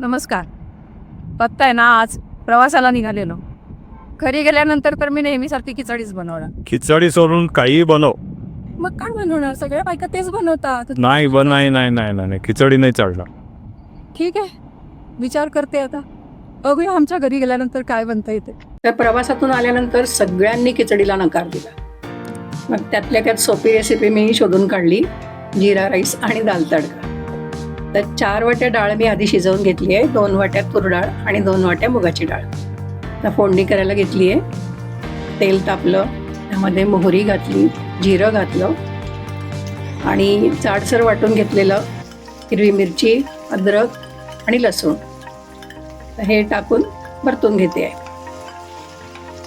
नमस्कार. पत्ता आहे ना आज प्रवासाला निघालेलो. घरी गेल्यानंतर तर मी नेहमीसारखी खिचडीच बनवणार. खिचडी सोडून काही बनव. मग काय बनवणार? सगळ्या बायका तेच बनवतात. नाही बन नाही नाही नाही नाही नाही. खिचडी नाही चालणार. ठीक आहे. विचार करते आता. बघूया आमच्या घरी गेल्यानंतर काय बनता येते तर प्रवासातून आल्यानंतर सगळ्यांनी खिचडीला नकार दिला. मग त्यातल्या त्यात सोपी रेसिपी मी शोधून काढली. जिरा राईस आणि दाल तडका. तर चार वाट्या डाळ मी आधी शिजवून घेतली आहे. दोन वाट्या तूर डाळ आणि दोन वाट्या मुगाची डाळ. तर फोडणी करायला घेतली आहे. तेल तापलं. त्यामध्ये मोहरी घातली जिरं घातलं आणि जाडसर वाटून घेतलेलं हिरवी मिरची अद्रक आणि लसूण. हे टाकून परतून घेते आहे.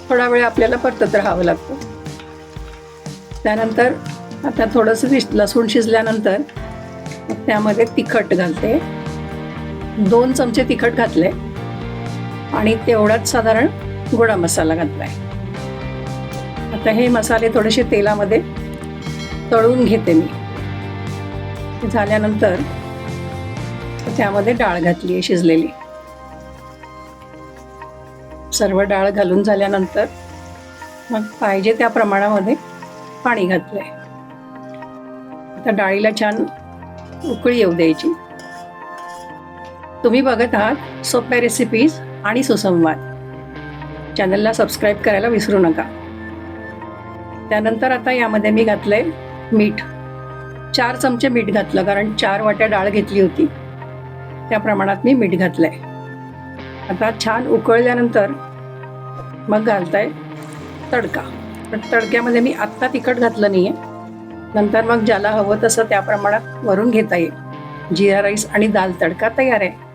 थोडा वेळ आपल्याला परतत राहावं लागतं. त्यानंतर आता थोडंसं लसूण शिजल्यानंतर त्यामध्ये तिखट घालते. दोन चमचे तिखट घातले. आणि तेवढाच साधारण गोडा मसाला घातलाय. आता हे मसाले थोडेसे तेलामध्ये तळून घेते मी. झाल्यानंतर त्यामध्ये डाळ घातली आहे शिजलेली. सर्व डाळ घालून झाल्यानंतर मग पाहिजे त्या प्रमाणामध्ये पाणी घातलंय. आता डाळीला छान उकळी येऊ द्यायची. तुम्ही बघत आहात सोप्या रेसिपीज आणि सुसंवाद. चॅनलला सबस्क्राईब करायला विसरू नका. त्यानंतर आता यामध्ये मी घातलं आहे मीठ. चार चमचे मीठ घातलं कारण चार वाट्या डाळ घेतली होती. त्या प्रमाणात मी मीठ घातलं आहे आता छान उकळल्यानंतर मग घालताय तडका. पण तडक्यामध्ये मी आत्ता तिखट घातलं नाही आहे नंतर मग ज्याला हवं तसं त्या प्रमाणात वरून घेता येईल. जिरा राईस आणि दाल तडका तयार आहे.